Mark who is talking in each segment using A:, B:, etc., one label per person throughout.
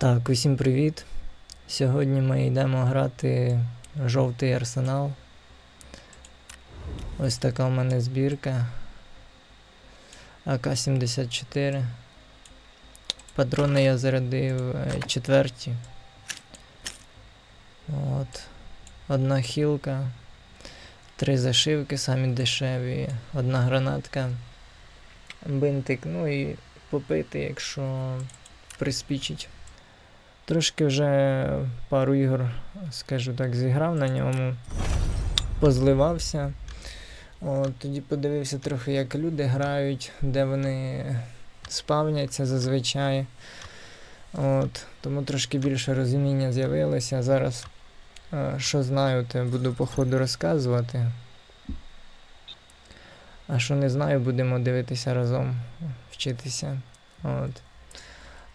A: Так, усім привіт. Сьогодні ми йдемо грати жовтий арсенал. Ось така у мене збірка. АК-74. Патрони я зарядив е, четверті. От. Одна хілка, три зашивки, самі дешеві, одна гранатка, бинтик, ну і попити, якщо приспічить. Трошки вже пару ігор, скажу так, зіграв на ньому, позливався. От, тоді подивився трохи, як люди грають, де вони спавняться зазвичай. От, тому трошки більше розуміння з'явилося. Зараз, е, що знаю, те буду по ходу розказувати. А що не знаю, будемо дивитися разом, вчитися. От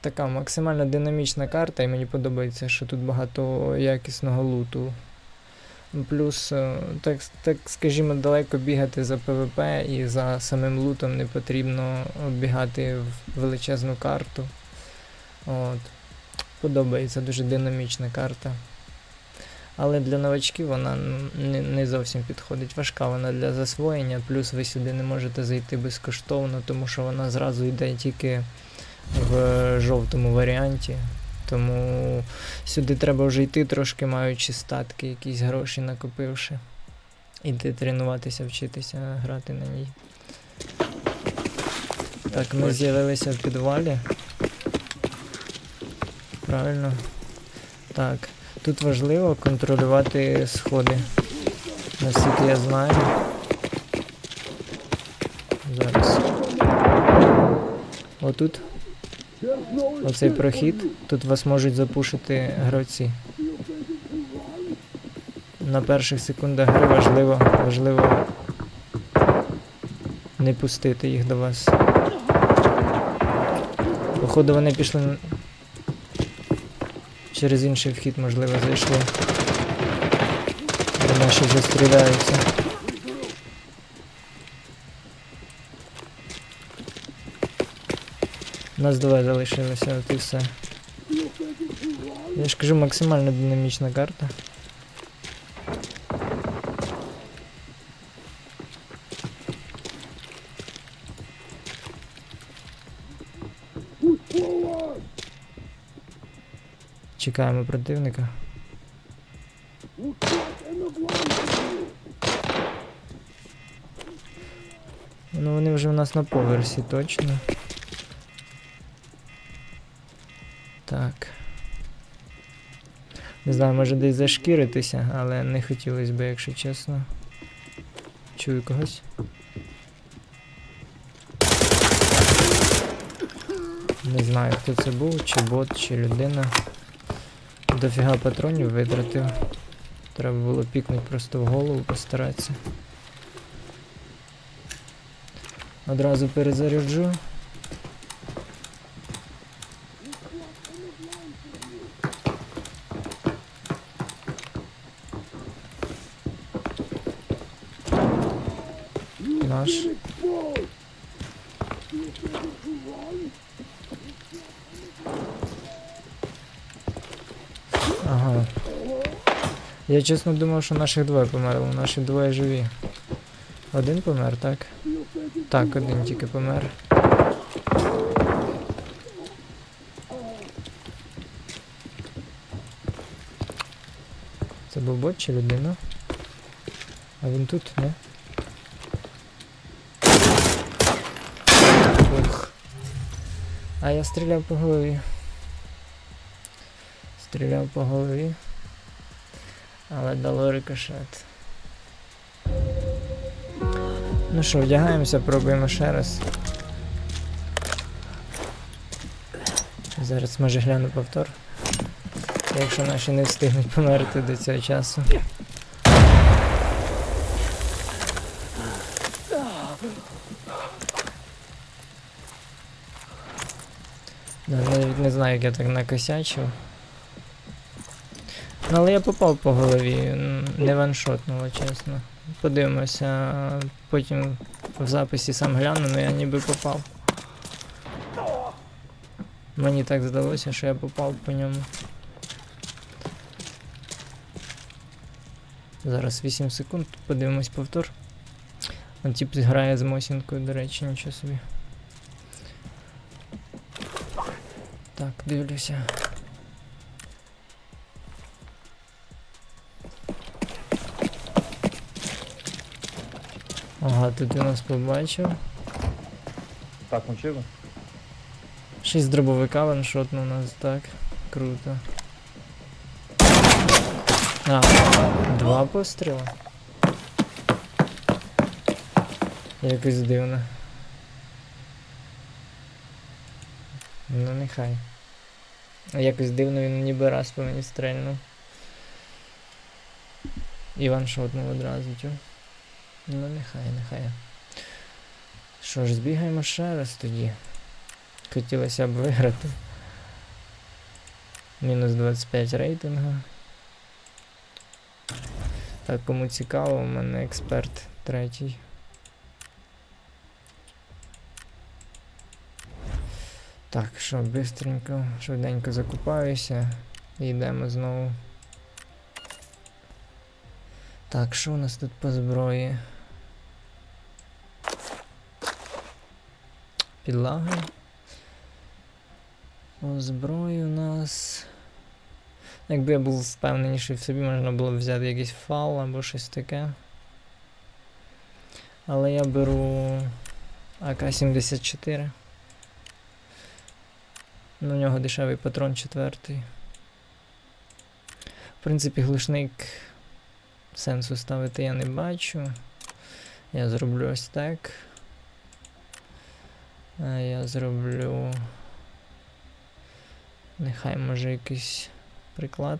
A: така максимально динамічна карта, і мені подобається, що тут багато якісного луту. Плюс, е, так, так скажімо, далеко бігати за ПВП і за самим лутом не потрібно бігати в величезну карту. От. Подобається дуже динамічна карта. Але для новачків вона не, не зовсім підходить. Важка вона для засвоєння, плюс ви сюди не можете зайти безкоштовно, тому що вона зразу йде тільки в жовтому варіанті. Тому сюди треба вже йти трошки маючи статки, якісь гроші накопивши. Іти тренуватися, вчитися грати на ній. Так, ми з'явилися в підвалі. Правильно. Так. Тут важливо контролювати сходи. Наскільки я знаю. Зараз. Отут. Оцей прохід. Тут вас можуть запушити гравці. На перших секундах гри важливо, важливо не пустити їх до вас. Походу вони пішли через інший вхід, можливо, зайшли. Наші вже Нас двоє залишилося, от і все. Я ж кажу, максимально динамічна карта. Чекаємо противника. Ну вони вже в нас на поверсі точно. Не знаю, може десь зашкіритися, але не хотілося б, якщо чесно. Чую когось. Не знаю, хто це був, чи бот, чи людина. Дофіга патронів витратив. Треба було пікнути просто в голову, постаратися. Одразу перезаряджу. Наш. Ага. Я чесно думав, що наших двоє померло, наші двоє живі. Один помер, так? Так, один тільки помер. Це був бот чи людина? А він тут, не? А я стріляв по голові. Стріляв по голові. Але дало рикошет. Ну що, вдягаємося, пробуємо ще раз. Зараз може гляну повтор. Якщо наші не встигнуть померти до цього часу. Да, навіть не як я так накосячив. Ну, але я попав по голові, не ваншотнуло, чесно. Подивимося, потім в записі сам гляну, але я ніби попав. Мені так здалося, що я попав по ньому. Зараз 8 секунд, подивимось повтор. Он тип грає з Мосінкою, до речі, нічого собі. Так, дивлюся. Ага, тут він нас побачив.
B: Так, мочили?
A: Шість дробовика ваншотно у нас, так. Круто. А, два постріла. Якось дивно. Ну нехай. Якось дивно він ніби раз по мені стрельнув. І ваншотнув одразу, тю. Ну нехай, нехай. Що ж, збігаємо ще раз тоді. Хотілося б виграти. Мінус 25 рейтингу. Так, кому цікаво, у мене експерт третій. Так, що, бистренько, швиденько закупаюся і йдемо знову. Так, що у нас тут по зброї? Підлаги. По зброї у нас. Якби я був впевненіший в собі, можна було б взяти якийсь фал або щось таке. Але я беру АК-74. У нього дешевий патрон четвертий. В принципі, глушник сенсу ставити я не бачу. Я зроблю ось так. А я зроблю. Нехай може якийсь приклад.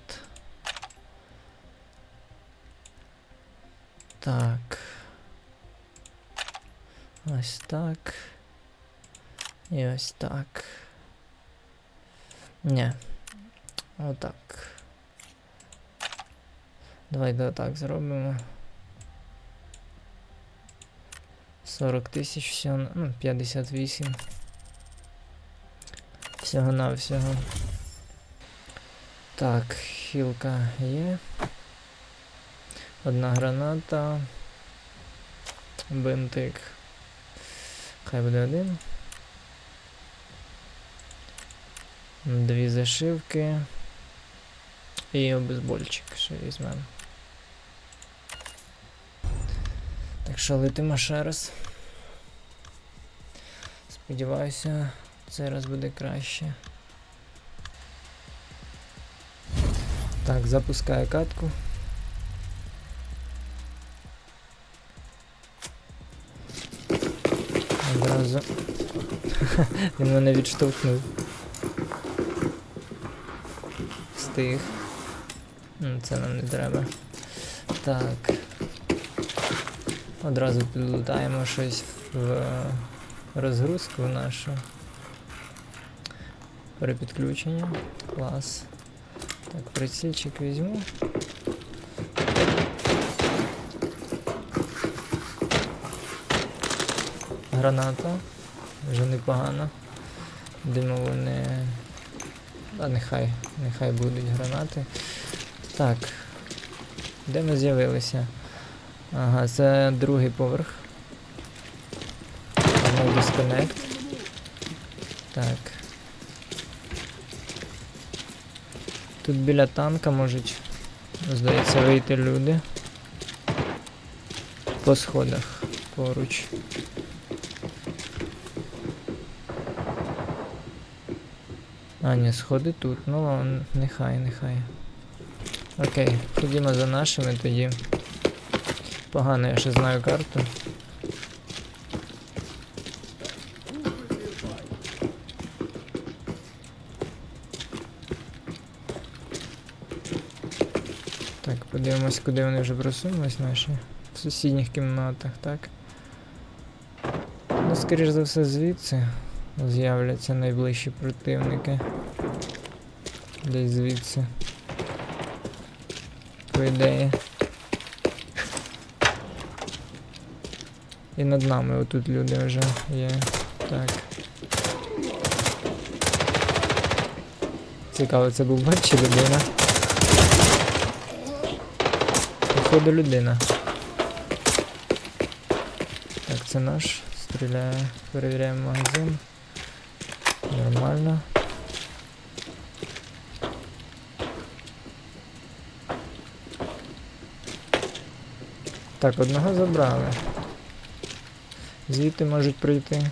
A: Так. Ось так. І ось так. Ні. Отак. Давайте отак зробимо. 40 тисяч всього, ну, 58. Всього на всього. Так, хілка є. Одна граната. Бинтик. Хай буде один. Дві зашивки. І обезбольчик ще візьмемо. Так що летимо ще раз. Сподіваюся, цей раз буде краще. Так, запускаю катку. Одразу. Він мене відштовхнув. М, Це нам не треба. Так. Одразу підлутаємо щось в розгрузку нашу. Перепідключення. Клас. Так, прицільчик візьму. Граната. Вже непогано. Думаю, вони. А нехай, нехай будуть гранати. Так. Де ми з'явилися? Ага, це другий поверх. No disconnect. Так. Тут біля танка можуть, здається, вийти люди. По сходах поруч. А, ні, сходи тут. Ну нехай, нехай. Окей, ходімо за нашими тоді. Погано, я ще знаю карту. Так, подивимось, куди вони вже просунулись наші. В сусідніх кімнатах, так? Ну, скоріш за все, звідси з'являться найближчі противники. Десь звідси. По ідеї. І над нами отут люди вже є. Так. Цікаво, це був бот чи людина? Походу людина. Так, це наш. Стріляє. Перевіряємо магазин. Нормально. Так, одного забрали. Звідти можуть прийти.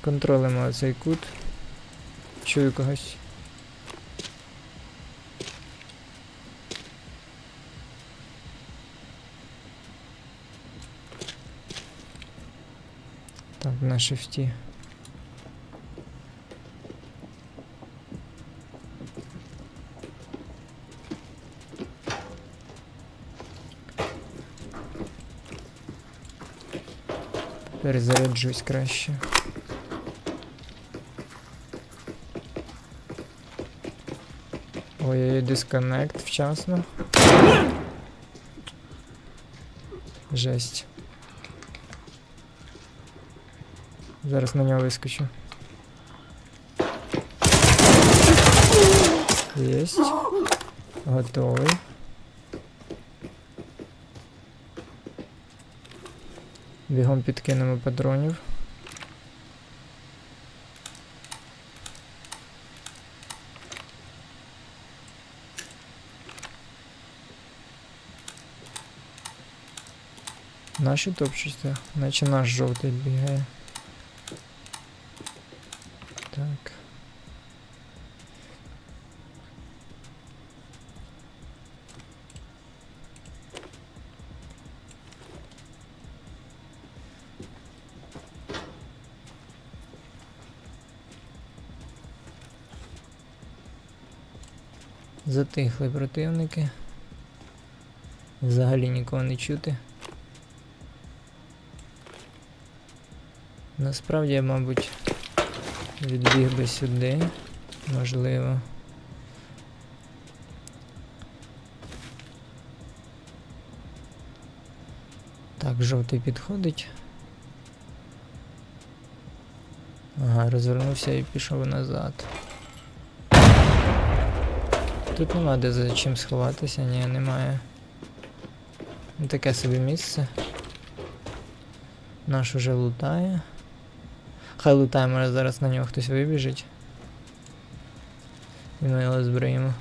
A: Контролимо оцей кут. Чую когось. На шифті. Перезаряджусь краще. Ой, дисконнект вчасно. Жесть. Зараз на нього вискочу. Єсть. Готовий. Бігом підкинемо патронів. Наші топчуться, наче наш жовтий бігає. Затихли противники. Взагалі нікого не чути. Насправді я, мабуть, відбіг би сюди. Можливо. Так, жовтий підходить. Ага, розвернувся і пішов назад. Тут нема де за чим сховатися, ні, немає. Ну, Таке собі місце. Наш уже лутає. Хай лутає, може зараз на нього хтось вибіжить. І ми його збриємо.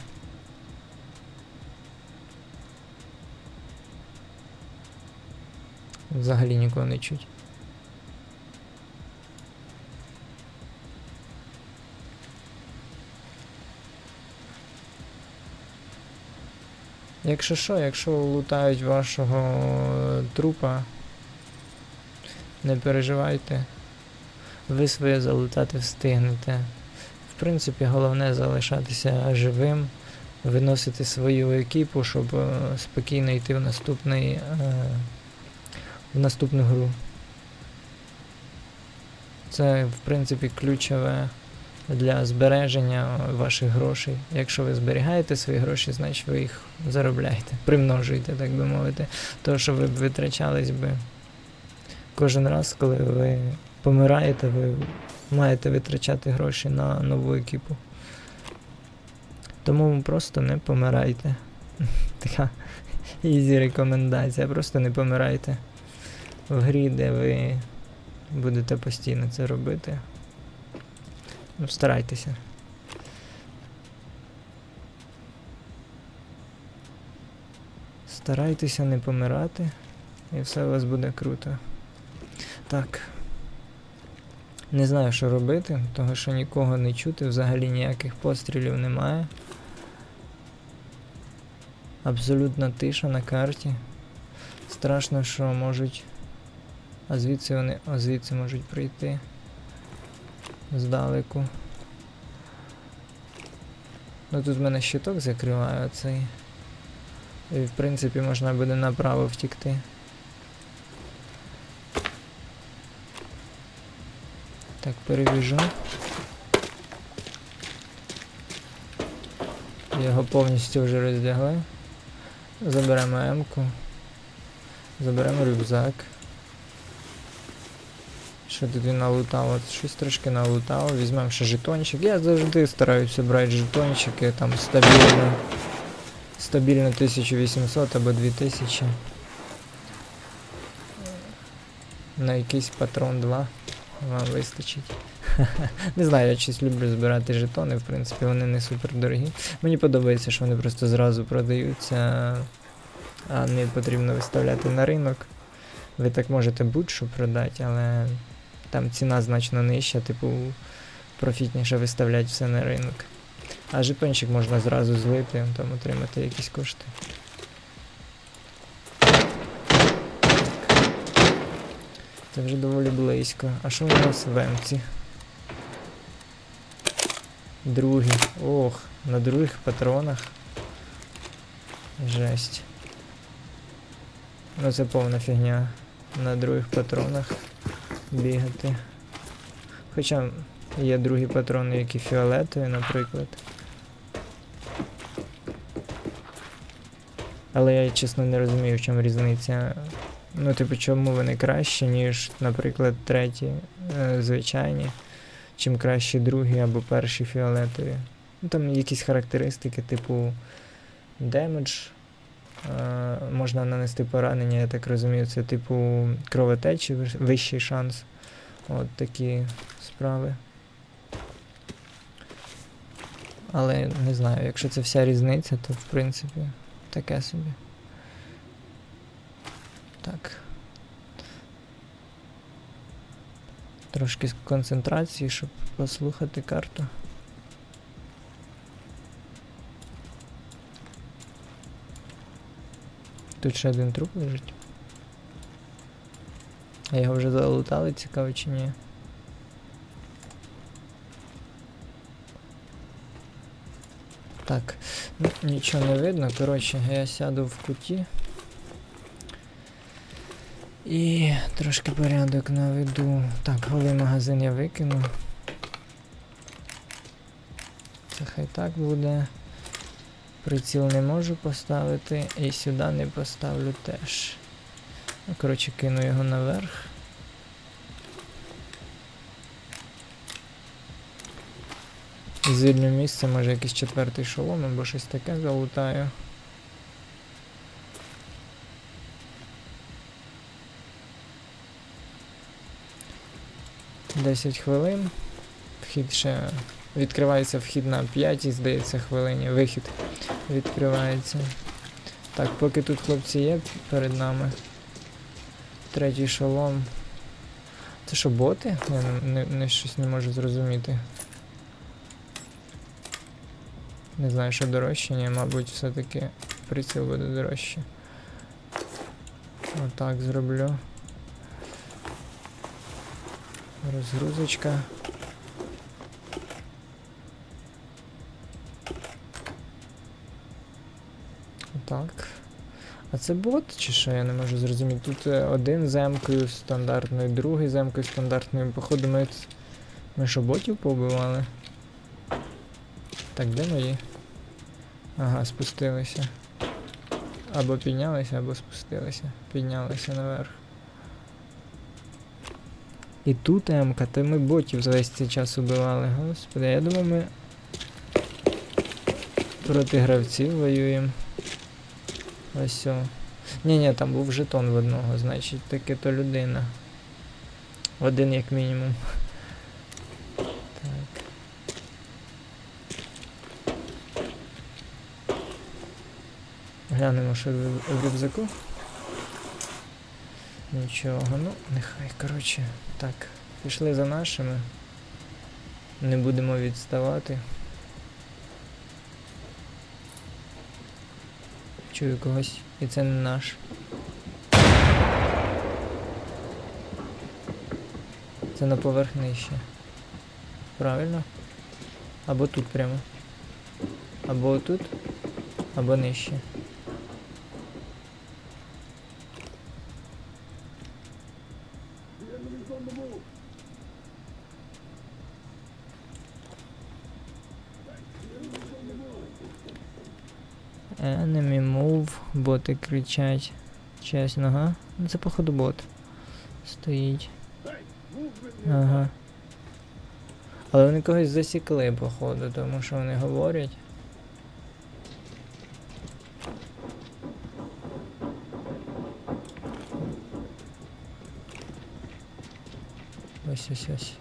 A: Взагалі нікого не чуть. Якщо що, якщо лутають вашого е, трупа, не переживайте. Ви своє залутати встигнете. В принципі, головне залишатися живим, виносити свою екіпу, щоб е, спокійно йти в наступний, е, в наступну гру. Це, в принципі, ключове для збереження ваших грошей. Якщо ви зберігаєте свої гроші, значить ви їх заробляєте, примножуєте, так би мовити. То, що ви б витрачались би кожен раз, коли ви помираєте, ви маєте витрачати гроші на нову екіпу. Тому просто не помирайте. Така ізі рекомендація. Просто не помирайте в грі, де ви будете постійно це робити. Ну, старайтеся. Старайтеся не помирати, і все у вас буде круто. Так. Не знаю, що робити, того що нікого не чути, взагалі ніяких пострілів немає. Абсолютна тиша на карті. Страшно, що можуть. А звідси вони. А звідси можуть прийти. Здалеку. Ну тут в мене щиток закриває оцей. І в принципі можна буде направо втікти. Так, перебіжу. Його повністю вже роздягли. Заберемо М-ку. Заберемо рюкзак. Що налутав? От щось трошки налутав. Візьмемо ще жетончик. Я завжди стараюся брати жетончики, там стабільно. Стабільно 1800 або 2000. На якийсь патрон 2 вам вистачить. Не знаю, я щось люблю збирати жетони, в принципі, вони не супер дорогі. Мені подобається, що вони просто зразу продаються, а не потрібно виставляти на ринок. Ви так можете будь-що продати, але там ціна значно нижча, типу профітніше виставляти все на ринок. А жетончик можна зразу злити, там отримати якісь кошти. Це вже доволі близько. А що у нас в емці? Другий. Ох, на других патронах. Жесть. Ну це повна фігня. На других патронах бігати. Хоча є другі патрони, які фіолетові, наприклад. Але я чесно не розумію, в чому різниця. Ну, типу, чому вони кращі, ніж, наприклад, треті е, звичайні, чим кращі другі або перші фіолетові. Ну, там якісь характеристики, типу демедж. Е, можна нанести поранення, я так розумію, це типу кровотечі, вищий шанс. От такі справи. Але не знаю, якщо це вся різниця, то в принципі таке собі. Так. Трошки з концентрації, щоб послухати карту. Тут ще один труп лежить. А його вже залутали, цікаво чи ні. Так, ну нічого не видно. Коротше, я сяду в куті. І трошки порядок наведу. Так, голий магазин я викину. Це хай так буде. Приціл не можу поставити і сюди не поставлю теж. Ну, коротше, кину його наверх. Звільню місце, може якийсь четвертий шолом або щось таке залутаю. Десять хвилин. Вхід ще. Відкривається вхід на 5, здається, хвилині. Вихід відкривається. Так, поки тут хлопці є перед нами. Третій шолом. Це що, боти? Я не, не, не щось не можу зрозуміти. Не знаю, що дорожче, ні, мабуть, все-таки приціл буде дорожче. Отак зроблю. Розгрузочка. Так. А це бот чи що? Я не можу зрозуміти. Тут е, один з емкою стандартною, другий з емкою стандартною. Походу ми, ми що ботів побивали? Так, де мої? Ага, спустилися. Або піднялися, або спустилися. Піднялися наверх. І тут М-ка, та ми ботів за весь цей час убивали. Господи, я думав ми проти гравців воюємо. Ось о. Ні, ні, там був жетон в одного, значить таки то людина. Один як мінімум. Так. Глянемо, що в рюкзаку. Нічого, ну, нехай, коротше. Так, пішли за нашими. Не будемо відставати. Чую когось, і це не наш. Це на поверхні ще. Правильно? Або тут прямо. Або тут, або нижче. Боти кричать. Чесно, га? Ну це походу бот. Стоїть. Ага. Але вони когось засікли, походу, тому що вони говорять. Ось ось ось.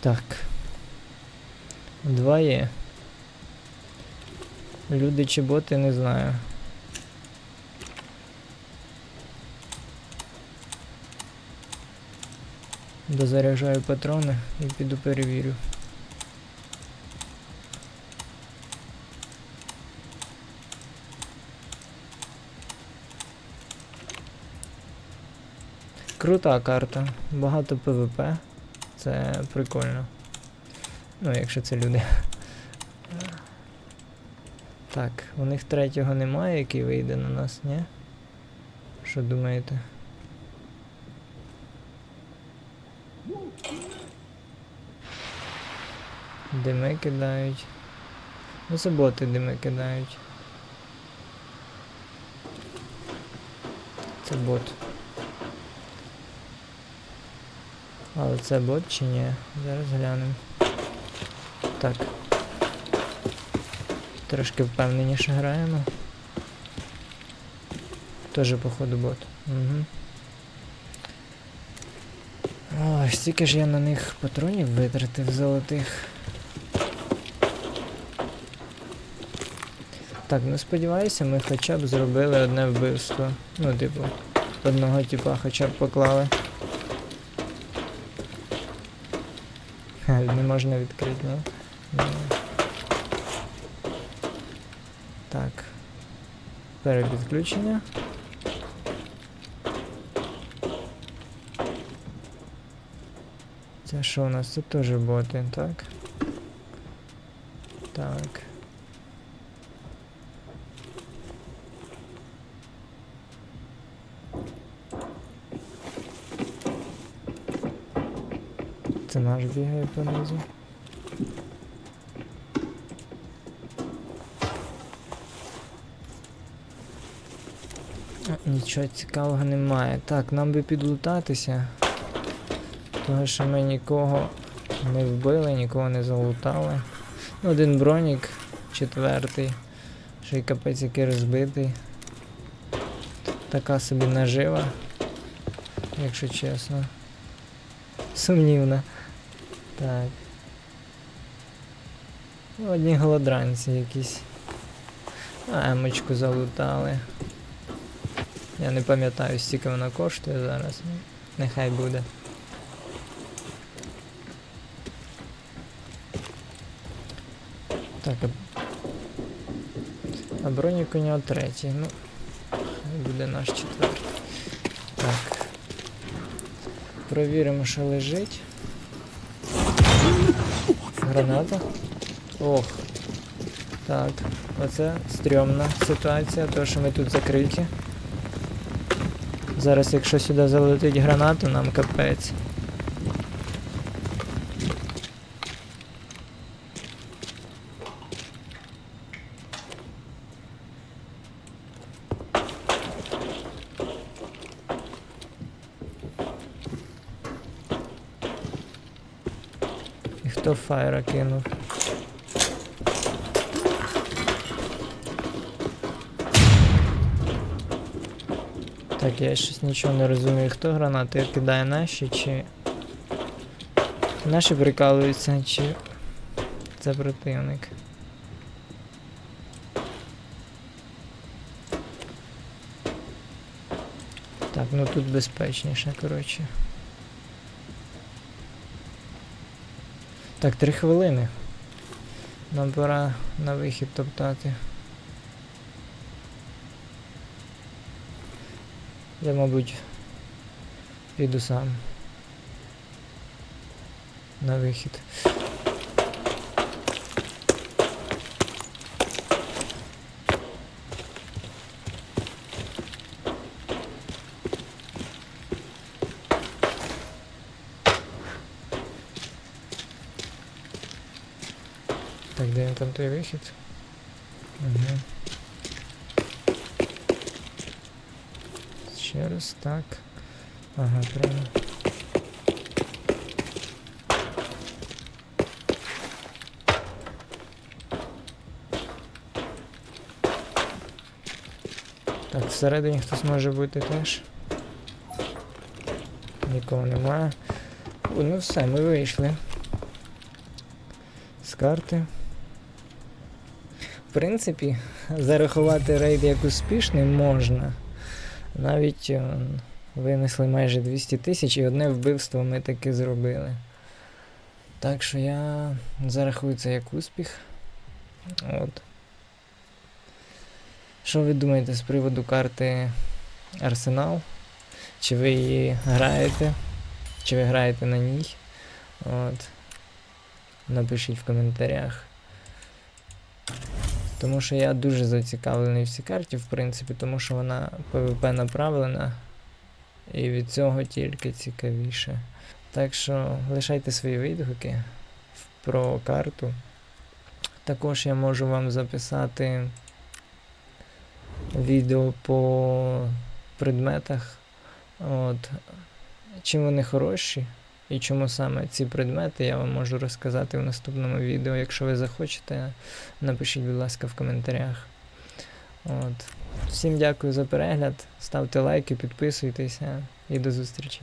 A: Так. Два. Люди чи боти, не знаю. Дозаряджаю патрони і піду перевірю. Крута карта, багато ПВП. Це прикольно. Ну, якщо це люди. Так, у них третього немає, який вийде на нас, ні? Що думаєте? Дими кидають. Ну це боти дими кидають. Це бот. Але це бот чи ні? Зараз глянемо. Так. Трошки впевненіше граємо. Тоже, походу, бот. Угу. Ой, стільки ж я на них патронів витратив золотих. Так, ну сподіваюся, ми хоча б зробили одне вбивство. Ну, типу, одного типа хоча б поклали. Не можна відкрити, ну. Так. Перепідключення. Це що у нас? Це теж боти, так? Так. Це наш бігає понизу. Нічого цікавого немає. Так, нам би підлутатися. Того, що ми нікого не вбили, нікого не залутали. Один бронік, четвертий. Ще й капець який розбитий. Така собі нажива, якщо чесно. Сумнівна. Так. Одні голодранці якісь. А, емочку залутали. Я не пам'ятаю, скільки вона коштує зараз. Нехай буде. Так, а, а бронік у нього третій. Ну, буде наш четвертий. Так. Провіримо, що лежить. Граната. Ох. Так, оце стрьомна ситуація, то що ми тут закриті. Зараз, якщо сюди залетить гранату, нам капець. Хто фаєра кинув? Так, я щось нічого не розумію, хто гранати кидає наші, чи. Наші прикалуються, чи це противник. Так, ну тут безпечніше, коротше. Так, три хвилини. Нам пора на вихід топтати. Я, мабуть, піду сам на вихід. Так, де там той вихід? Угу. Ще так. Ага, прямо. Так, всередині хтось може бути теж. Нікого немає. О, ну все, ми вийшли. З карти. В принципі, зарахувати рейд як успішний можна. Навіть е, винесли майже 200 тисяч і одне вбивство ми таки зробили. Так що я зарахую це як успіх. От. Що ви думаєте з приводу карти Арсенал? Чи ви її граєте? Чи ви граєте на ній? От. Напишіть в коментарях. Тому що я дуже зацікавлений в цій карті, в принципі, тому що вона PvP направлена. І від цього тільки цікавіше. Так що лишайте свої відгуки про карту. Також я можу вам записати відео по предметах. От. Чим вони хороші і чому саме ці предмети, я вам можу розказати в наступному відео. Якщо ви захочете, напишіть, будь ласка, в коментарях. От. Всім дякую за перегляд. Ставте лайки, підписуйтеся і до зустрічі.